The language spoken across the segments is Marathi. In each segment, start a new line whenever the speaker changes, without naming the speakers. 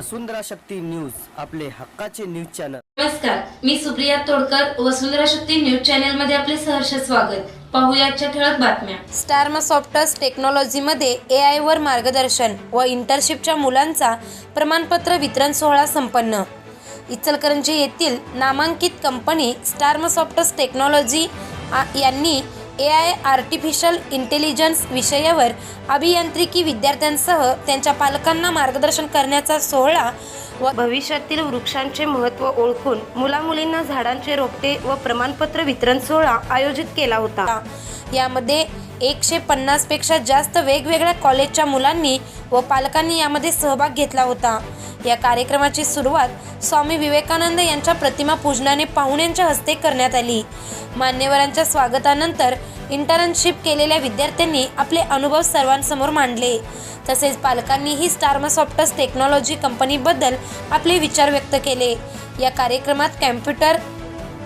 वसुंधरा शक्ती न्यूज आपले हक्काचे न्यूज चॅनल.
नमस्कार मी सुप्रिया तोडकर वसुंधरा शक्ती न्यूज चॅनलमध्ये आपले सहर्ष स्वागत. पाहूया आजच्या ठळक बातम्या. स्टारमासॉफ्टस टेक्नॉलॉजीमध्ये ए आय वर मार्गदर्शन व इंटर्नशिपच्या मुलांचा प्रमाणपत्र वितरण सोहळा संपन्न. इचलकरंजी येथील नामांकित कंपनी स्टारमासॉफ्टस टेक्नॉलॉजी यांनी ए आय आर्टिफिशियल इंटेलिजन्स विषयावर अभियांत्रिकी विद्यार्थ्यांसह त्यांच्या पालकांना मार्गदर्शन करण्याचा सोहळा व भविष्यातील वृक्षांचे महत्त्व ओळखून मुलामुलींना झाडांचे रोपटे व प्रमाणपत्र वितरण सोहळा आयोजित केला होता. यामध्ये एकशे पन्नासपेक्षा जास्त वेगवेगळ्या कॉलेजच्या मुलांनी व पालकांनी यामध्ये सहभाग घेतला होता. या कार्यक्रमाची सुरुवात स्वामी विवेकानंद यांच्या प्रतिमा पूजनाने पाहुण्यांच्या हस्ते करण्यात आली. मान्यवरांच्या स्वागतानंतर इंटर्नशिप केलेल्या विद्यार्थ्यांनी आपले अनुभव सर्वांसमोर मांडले. तसेच पालकांनीही स्टार्मसॉफ्टस टेक्नॉलॉजी कंपनीबद्दल आपले विचार व्यक्त केले. या कार्यक्रमात कॅम्प्युटर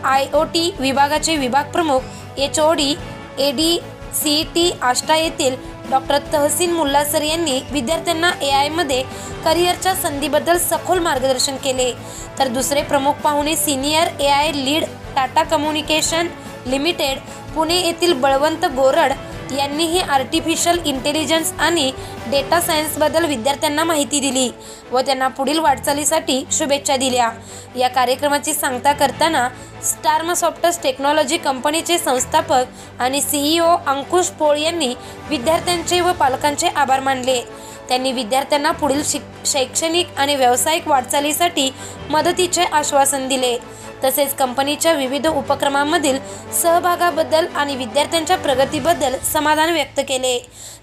आय ओ टी विभागाचे विभाग प्रमुख H O D A D C T Ashta येथील डॉक्टर तहसीन मुल्लासर यांनी विद्यार्थ्यांना ए आयमध्ये करिअरच्या संधीबद्दल सखोल मार्गदर्शन केले. तर दुसरे प्रमुख पाहुणे senior A I lead Tata communication limited Pune येथील बळवंत गोरड यांनीही आर्टिफिशियल इंटेलिजन्स आणि डेटा सायन्सबद्दल विद्यार्थ्यांना माहिती दिली व त्यांना पुढील वाटचालीसाठी शुभेच्छा दिल्या. या कार्यक्रमाची सांगता करताना स्टारमासॉफ्टस टेक्नॉलॉजी कंपनीचे संस्थापक आणि सीईओ अंकुश पोळ यांनी विद्यार्थ्यांचे व पालकांचे आभार मानले. त्यांनी विद्यार्थ्यांना पुढील शिक शैक्षणिक आणि व्यावसायिक वाटचालीसाठी मदतीचे आश्वासन दिले. तसेच कंपनीच्या विविध उपक्रमांमधील सहभागाबद्दल आणि विद्यार्थ्यांच्या प्रगतीबद्दल समाधान व्यक्त केले.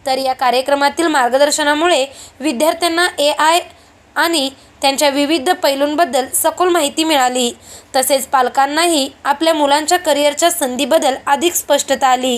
तर या कार्यक्रमातील मार्गदर्शनामुळे विद्यार्थ्यांना ए आय आणि त्यांच्या विविध पैलूंबद्दल सखोल माहिती मिळाली. तसेच पालकांनाही आपल्या मुलांच्या करिअरच्या संधीबद्दल अधिक स्पष्टता आली.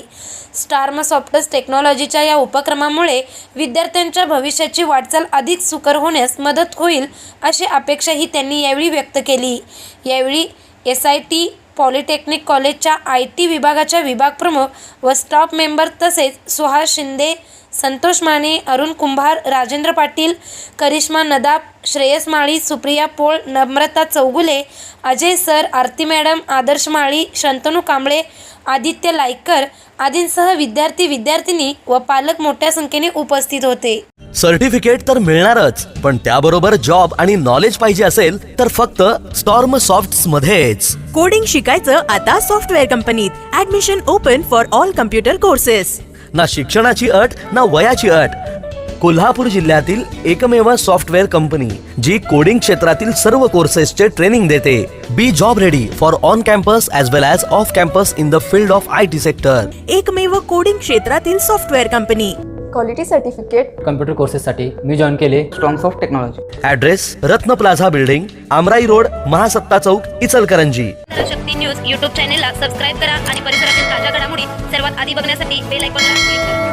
स्टारमासॉफ्टस टेक्नॉलॉजीच्या या उपक्रमामुळे विद्यार्थ्यांच्या भविष्याची वाटचाल अधिक सुकर होण्यास मदत होईल अशी अपेक्षाही त्यांनी यावेळी व्यक्त केली. यावेळी एस आय टी पॉलिटेक्निक कॉलेजच्या आय टी विभागाच्या विभागप्रमुख व स्टाफ मेंबर तसेच सुहास शिंदे संतोष माने अरुण कुंभार राजेंद्र पाटील करिश्मा नदाब श्रेयस माळी सुप्रिया पोळ नम्रता चौगुले अजय सर आरती मॅडम आदर्श माळी शंतनू कांबळे आदित्य लायकर आदींसह विद्यार्थी विद्यार्थिनी व पालक मोठ्या संख्येने उपस्थित होते.
सर्टिफिकेट तर मिळणारच पण त्याबरोबर जॉब आणि नॉलेज पाहिजे असेल तर फक्त स्टॉर्म सॉफ्ट मध्येच
कोडिंग शिकायचं आता सॉफ्टवेअर कंपनीत. Admission open for all computer courses
ना शिक्षणाची अट ना वयाची अट. कोल्हापूर जिल्ह्यातील एकमेव सॉफ्टवेअर कंपनी जी कोडिंग क्षेत्रातील सर्व कोर्सेसचे ट्रेनिंग देते. Be job ready for on campus as well as off campus in the field of I T sector
एकमेव कोडिंग क्षेत्रातील software company.
Quality certificate
computer कोर्सेससाठी मी जॉईन केले. Strongs of technology
address Ratna plaza building Amrai road Mahasatta chowk Ichalkaranji
Shakti news YouTube चॅनेलला सबस्क्राईब करा आणि परिसरातील ताज्या घडामोडी सर्वात आधी बघण्यासाठी बेल आयकॉनला क्लिक करा.